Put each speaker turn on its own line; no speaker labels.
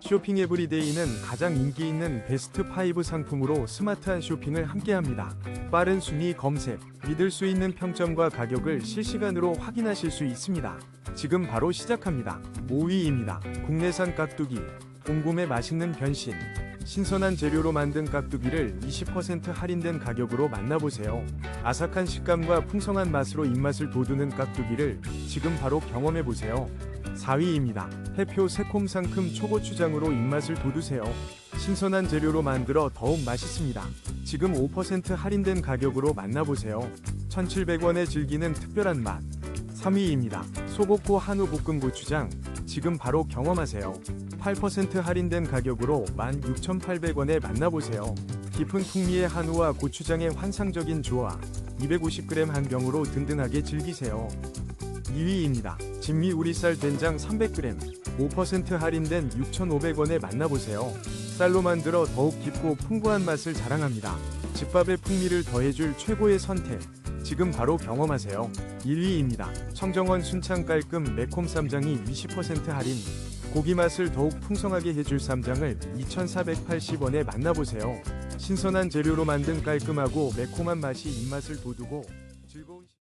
쇼핑 에브리데이는 가장 인기 있는 베스트 5 상품으로 스마트한 쇼핑을 함께합니다. 빠른 순위 검색, 믿을 수 있는 평점과 가격을 실시간으로 확인하실 수 있습니다. 지금 바로 시작합니다. 5위입니다. 국내산 깍두기, 곰곰의 맛있는 변신. 신선한 재료로 만든 깍두기를 20% 할인된 가격으로 만나보세요. 아삭한 식감과 풍성한 맛으로 입맛을 돋우는 깍두기를 지금 바로 경험해보세요. 4위입니다. 해표 새콤 상큼 초고추장으로 입맛을 돋우세요. 신선한 재료로 만들어 더욱 맛있습니다. 지금 5% 할인된 가격으로 만나보세요. 1,700원에 즐기는 특별한 맛. 3위입니다. 소고코 한우 볶음 고추장. 지금 바로 경험하세요. 8% 할인된 가격으로 16,800원에 만나보세요. 깊은 풍미의 한우와 고추장의 환상적인 조화. 250g 한 병으로 든든하게 즐기세요. 2위입니다. 진미 우리쌀 된장 300g 5% 할인된 6,500원에 만나보세요. 쌀로 만들어 더욱 깊고 풍부한 맛을 자랑합니다. 집밥의 풍미를 더해줄 최고의 선택. 지금 바로 경험하세요. 1위입니다. 청정원 순창 깔끔 매콤 쌈장이 20% 할인. 고기 맛을 더욱 풍성하게 해줄 쌈장을 2,480원에 만나보세요. 신선한 재료로 만든 깔끔하고 매콤한 맛이 입맛을 돋우고 즐거운 시-